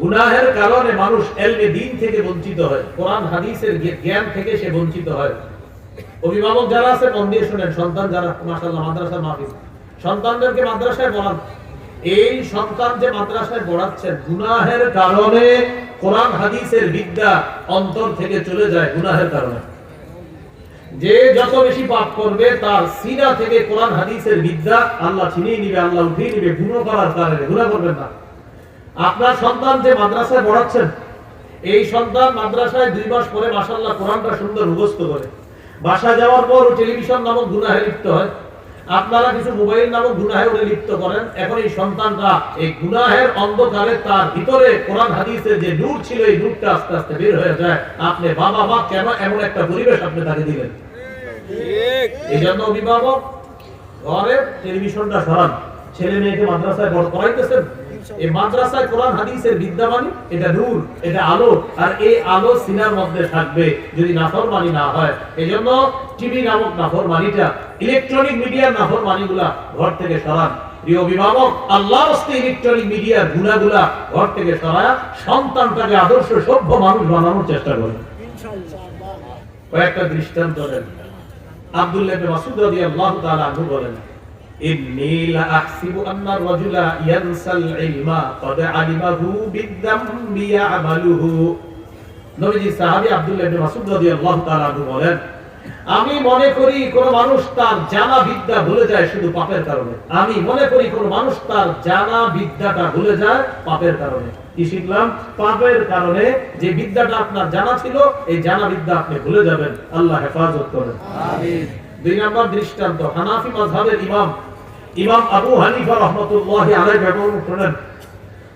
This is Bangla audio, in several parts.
গুনাহের কারণে মানুষ এলমে দিন থেকে বঞ্চিত হয়। কোরআন, হাদিসের জ্ঞান থেকে সে বঞ্চিত হয়। অভিভাবক যারা আছে, মন দিয়ে শুনেন। সন্তান যারা মাসাল্লাহ মাদ্রাসার মাহফিজ সন্তানদেরকে মাদ্রাসায় পড়ান। এই সন্তান যে মাদ্রাসায় পড়াচ্ছেন, গুনাহের কারণে কোরআন, হাদিসের বিদ্যা অন্তর থেকে চলে যায় গুনাহের কারণে। যে যত বেশি পাপ করবে, তার সিনা থেকে কোরআন, হাদিসের বিদ্যা আল্লাহ ছিনিয়ে নিবে, আল্লাহ উঠিয়ে নিবে। গুণ করার কারণে। গুণা করবেন না। আপনার সন্তান যে মাদ্রাসায় পড়াচ্ছেন, এই সন্তান মাদ্রাসায় দুই মাস পরে মাসাল্লাহ কোরআনটা সুন্দর মুখস্থ করে। বাসা যাওয়ার পর টেলিভিশন নামক গুনাহে লিপ্ত হয়। আপনারা কিছু মোবাইল নামক গুনাহে ওরে লিপ্ত করেন। এখন এই সন্তানটা এই গুনাহের অন্ধকারে তার ভিতরে কোরআন হাদিসের যে নূর ছিল, এই নূরটা আস্তে আস্তে বের হয়ে যায়। আপনি বাবা, মা কেন এমন একটা পরিবেশ আপনি তাকে দিলেন? এই জন্য অভিভাবক, ঘরে টেলিভিশনটা সরান। ছেলে মেয়েকে মাদ্রাসায় বড় করাইতেছেন এই মাদ্রাসায় কোরআন হাদিসের বিদ্যামানি এটা নূর এটা আলো আর এই আলো সিনার মধ্যে থাকবে যদি নাফরমানি না হয়। এই জন্য টিভি নামক নাফরমানিটা ইলেকট্রনিক মিডিয়ার নাফরমানিগুলা ঘর থেকে সরান। প্রিয় অভিভাবক আল্লাহর হস্তে ইলেকট্রনিক মিডিয়ার গুণাগুলা ঘর থেকে সরায় সন্তানটাকে আদর্শ সভ্য মানুষ বানানোর চেষ্টা করেন। কয়েকটা দৃষ্টান্ত দেন। আব্দুল্লাহ মাসউদ রাদিয়াল্লাহু তাআলা বলেন ইন্নী লা আহসিবু আন্না রাজুলা ইয়ানসাল ইলমা ক্বাদ আলিমাহু বিদ্দামবি নবীজি সাহাবী আব্দুল্লাহ ইবনে মাসউদ রাদিয়াল্লাহু তাআলা বলেন, আমি মনে করি কোন মানুষ তার জানা বিদ্যা ভুলে যায় শুধু পাপের কারণে। আমি মনে করি কোন মানুষ তার জানা বিদ্যাটা ভুলে যায় পাপের কারণে। কি শিখলাম? পাপের কারণে যে বিদ্যাটা আপনার জানা ছিল, এই জানা বিদ্যা আপনি ভুলে যাবেন। আল্লাহ হেফাজত করেন। দুই নম্বর দৃষ্টান্ত হানাফি মাযহাবের ইমাম ইমাম আবু হানিফা রাহমাতুল্লাহি আলাইহি বলেন শুনেন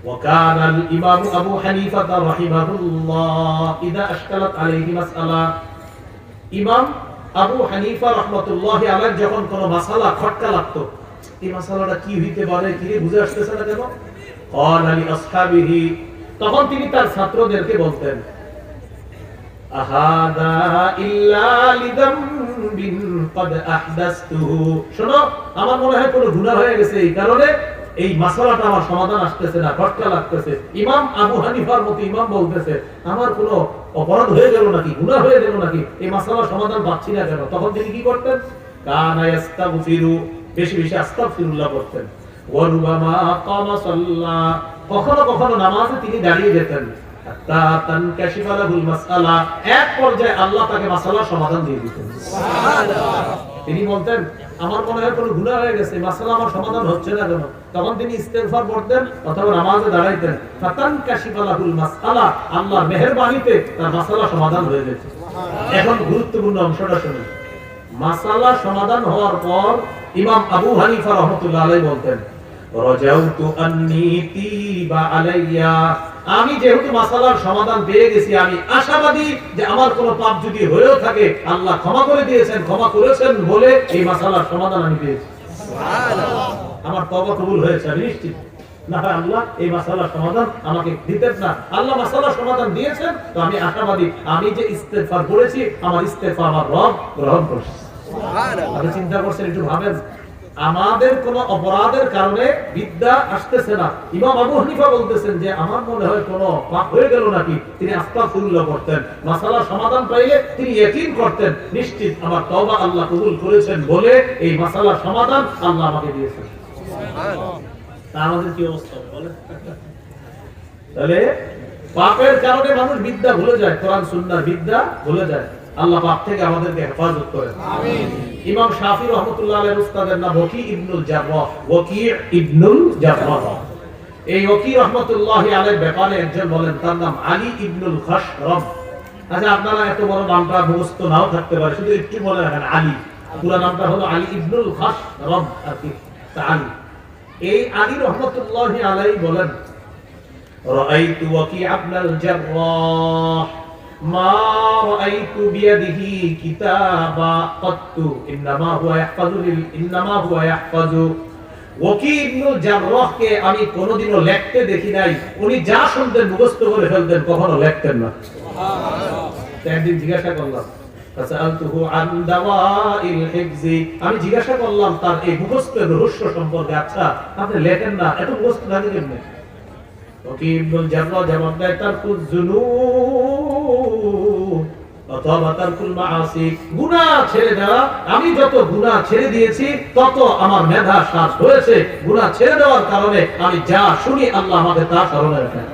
وكان الإمام أبو حنيفة رحمه الله إذا أشكلت عليه مسألة ইমাম আবু হানিফা রহমতুল্লাহ আলাইহ যখন কোন মাসালা খটকা লাগতো এই মাসালাটা কি হইতে পারে কি বুঝে আসতেছে না কেন قال لأصحابه তখন তিনি তার ছাত্রদেরকে বলতেন আহাদা ইল্লা লিদামবিন قد احدثته শোনো আমার মনে হয় কোনো গুনাহ হয়ে গেছে এই কারণে এই মাসালাটা আমার সমাধান আসতেছে না খটকা লাগতেছে ইমাম আবু হানিফার মতো ইমাম বলতেছে আমার কোনো অপরাধ হয়ে গেল নাকি গুনাহ হয়ে গেল নাকি এই মাসালার সমাধান পাচ্ছি না কেন তখন তিনি কি করতেন কানা ইয়াস্তাগফিরু বেশি বেশি আস্তাগফিরুল্লাহ করতেন ওয়ারুবামা কামা সাল্লা কখনো কখনো নামাজে তিনি দাঁড়িয়ে যেতেন আল্লাহ সমাধান মেহেরবানিতে তার মাসালা সমাধান হয়ে গেছে এখন গুরুত্বপূর্ণ অংশটা মাসালা সমাধান হওয়ার পর ইমাম আবু হানিফা রহমতুল্লাহ বলতেন তিবা আলাইয়া। আমি যেহেতু মাসালার সমাধান পেয়ে গেছি আমি আশাবাদী যে আমার কোনো পাপ যদি হয়েও থাকে আল্লাহ ক্ষমা করে দিয়েছেন ক্ষমা করেছেন বলে এই মাসালার সমাধান আমি পেয়েছি। আমার তবা কবুল হয়েছে আমি নিশ্চিত। না আল্লাহ এই মাসালার সমাধান আমাকে দিতেন না। আল্লাহ মাসালার সমাধান দিয়েছেন তো আমি আশাবাদী। আমি যে ইস্তেফার করেছি আমার ইস্তেফা আমার রব গ্রহণ করছে। চিন্তা করছেন একটু ভাবেন আমাদের কোন অপরাধের কারণে বিদ্যা আসতেছে না। ইমাম আবু হানিফা বলতেছেন যে আমার মনে হয় কোন পাপ হয়ে গেল নাকি? তিনি আস্তাগফিরুল্লাহ করতেন। মাসালা সমাধান পাইলে তিনি ইয়াকিন করতেন। নিশ্চিত আমার তওবা আল্লাহ কবুল করেছেন বলে এই মাসালার সমাধান আল্লাহ আমাকে দিয়েছেন। আমাদের কি অবস্থা? বলে তাহলে পাপের কারণে মানুষ বিদ্যা ভুলে যায় কোরআন সুন্নাহর বিদ্যা ভুলে যায়। আল্লাহ পাক থেকে আমাদেরকে হেফাজত করেন। ইমাম শাফি রহমতুল্লাহ আলের উস্তাদের নাম ওকি ইবনুল ইবনুল জাররাহ। এই ওকি রহমতুল্লাহ আলের ব্যাপারে একজন বলেন তার নাম আলী ইবনুল খাসরব। আচ্ছা আপনারা এত বড় নামটা মুখস্থ নাও থাকতে পারে শুধু একটু বলে রাখেন আলী। পুরো নামটা হলো আলী ইবনুল খাসরব আর কি আলী। এই আলী রহমতুল্লাহ আলাই বলেন রাআইতু ওয়াকি আবনাল জাররাহ। মা আমি কোনদিনও লেখতে দেখি নাই। উনি যা শুনতেন মুখস্থ করে ফেলতেন, কখনো লেখতেন না। একদিন জিজ্ঞাসা করলাম আমি জিজ্ঞাসা করলাম, তার এই রহস্য সম্পর্কে আচ্ছা আপনি লেখেন না, এত মুখস্থ জানি কেমনে? জবাব দেয় তার আমি যত গুণা ছেড়ে দিয়েছি, তত আমার মেধা শ্বাস হয়েছে গুণা ছেড়ে দেওয়ার কারণে আমি যা শুনি, আল্লাহ আমাকে তা স্মরণে রাখেন।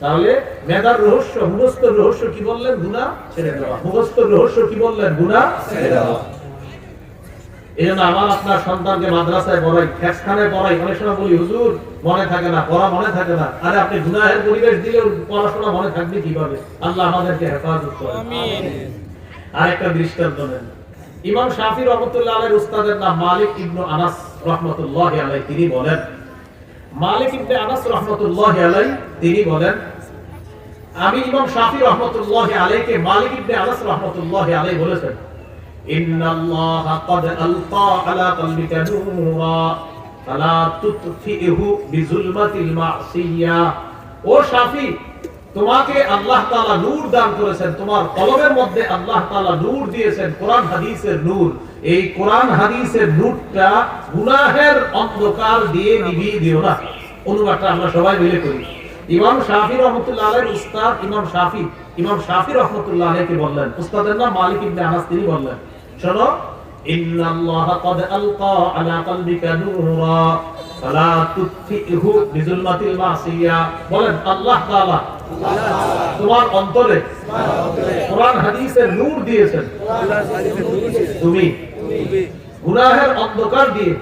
তাহলে মেধার রহস্য, মুখস্থ রহস্য কি বললেন? গুণা ছেড়ে দেওয়া। মুখস্থ রহস্য কি বললেন? গুণা ছেড়ে দেওয়া। এই জন্য আমার আপনার সন্তানকে মাদ্রাসায় পড়াই পড়াই অনেক সময় বলি হুজুর মনে থাকে না পড়া মনে থাকে না। আরে আপনি গুনাহের পরিবেশ দিলে পড়াশোনা মনে থাকবে কীভাবে? আল্লাহ আমাদেরকে হেফাজত করে আরেকটা দৃষ্টান্ত নেন। ইমাম শাফি রহমতুল্লাহ আলাইহির উস্তাদের নাম মালিক ইবনু আনাস রহমতুল্লাহ আলাই তিনি বলেন মালিক ইবনে আনাস রহমতুল্লাহ আলাই তিনি বলেন আমি ইমাম শাফি রহমতুল্লাহ আলাইকে মালিক ইবনে আনাস রহমতুল্লাহ আলাই বলেছেন إن الله قد ألقى على قلبك نورا فلا تطفئه بظلمة المعصية ও শাফি তোমাকে আল্লাহ তাআলা নূর দান করেছেন তোমার কলমের মধ্যে আল্লাহ তাআলা নূর দিয়েছেন কোরআন হাদিসের নূর এই কোরআন হাদিসের নূরটা গুনাহের অন্ধকার দিয়ে নিভিয়ে দিও না অনুবাদটা আমরা সবাই মিলে করি ইমাম শাফি রহমতুল্লাহ আলাইহির উস্তাদ ইমাম শাফি ইমাম শাফি রহমতুল্লাহ আলাইহি বললেন উস্তাদের নাম মালিক ইবনে আনাস তিনি বললেন শোনো ইন্নাল্লাহ ক্বাদ আলকা আলা কলবিকা নূরা ফালা তুতফিহু বিজুলমাতিল মাসিয়া। বলেন আল্লাহ তাআলা তোমার অন্তরে কোরআন হাদিসের নূর দিয়েছেন। তুমি গুনাহের অন্ধকার দিয়ে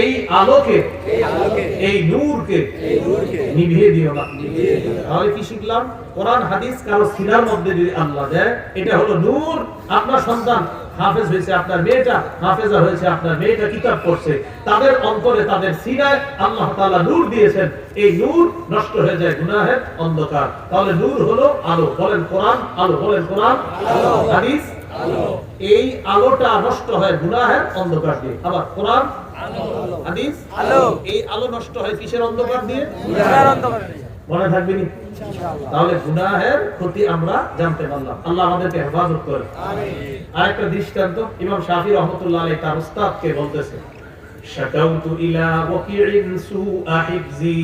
এই আলোকে এই নূরকে নিভিয়ে দিও না। তাহলে কি শিখলাম? কোরআন হাদিস কারও সিনার মধ্যে যদি আল্লাহ দেয় এটা হলো নূর। আপনার সন্তান হাফেজ হয়েছে আপনার মেয়েটা হাফেজা হয়েছে আপনার মেয়েটা কিতাব পড়ছে তাদের অন্তরে তাদের সিনায় আল্লাহ তাআলা নূর দিয়েছেন। এই নূর নষ্ট হয়ে যায় গুনাহের অন্ধকার। তাহলে নূর হলো আলো। বলেন কোরআন আলো। বলেন কোরআন হাদিস এই আলোটা নষ্ট হয় গুনাহের অন্ধকার দিয়ে। আবার কোরআন হাদিস আলো। এই আলো নষ্ট হয় কিসের অন্ধকার দিয়ে? গুনাহের অন্ধকার মনে থাকবে নি? তাহলে গুনাহের ক্ষতি আমরা জানতে পারলাম। আল্লাহ আমাদেরকে হেফাজত করে আরেকটা দৃষ্টান্ত ইমাম শাফি রহমতুল্লাহ তার উস্তাদকে বলতেছে শাকাউতু ইলা ওয়াকিইন সুআ হিফজি।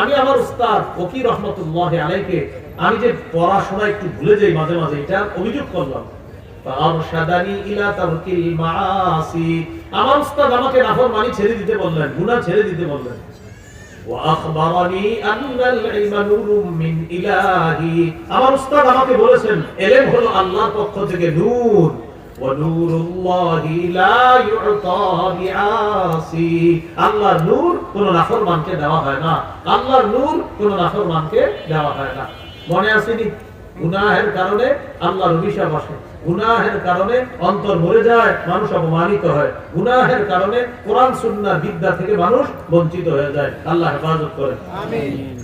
আমি আমার উস্তাদ ওকি রহমতুল্লাহ আলাইকে আমি যে পড়াশোনা একটু ভুলে যাই মাঝে মাঝে এটা অভিযোগ করলাম। আমার উস্তাদ আমাকে নাফরমানি ছেড়ে দিতে বললেন পক্ষ থেকে নূর। আল্লাহ নূর কোন নাফরমানকে দেওয়া হয় না। আল্লাহর নূর কোন নাফরমানকে দেওয়া হয় না। মনে আসেনি গুনাহের কারণে আল্লাহর অভিশাপ আসে। গুনাহের কারণে অন্তর মরে যায়, মানুষ অপমানিত হয়। গুনাহের কারণে কোরআন, সুন্নাহ বিদ্যা থেকে মানুষ বঞ্চিত হয়ে যায়। আল্লাহ হেফাজত করে আমিন।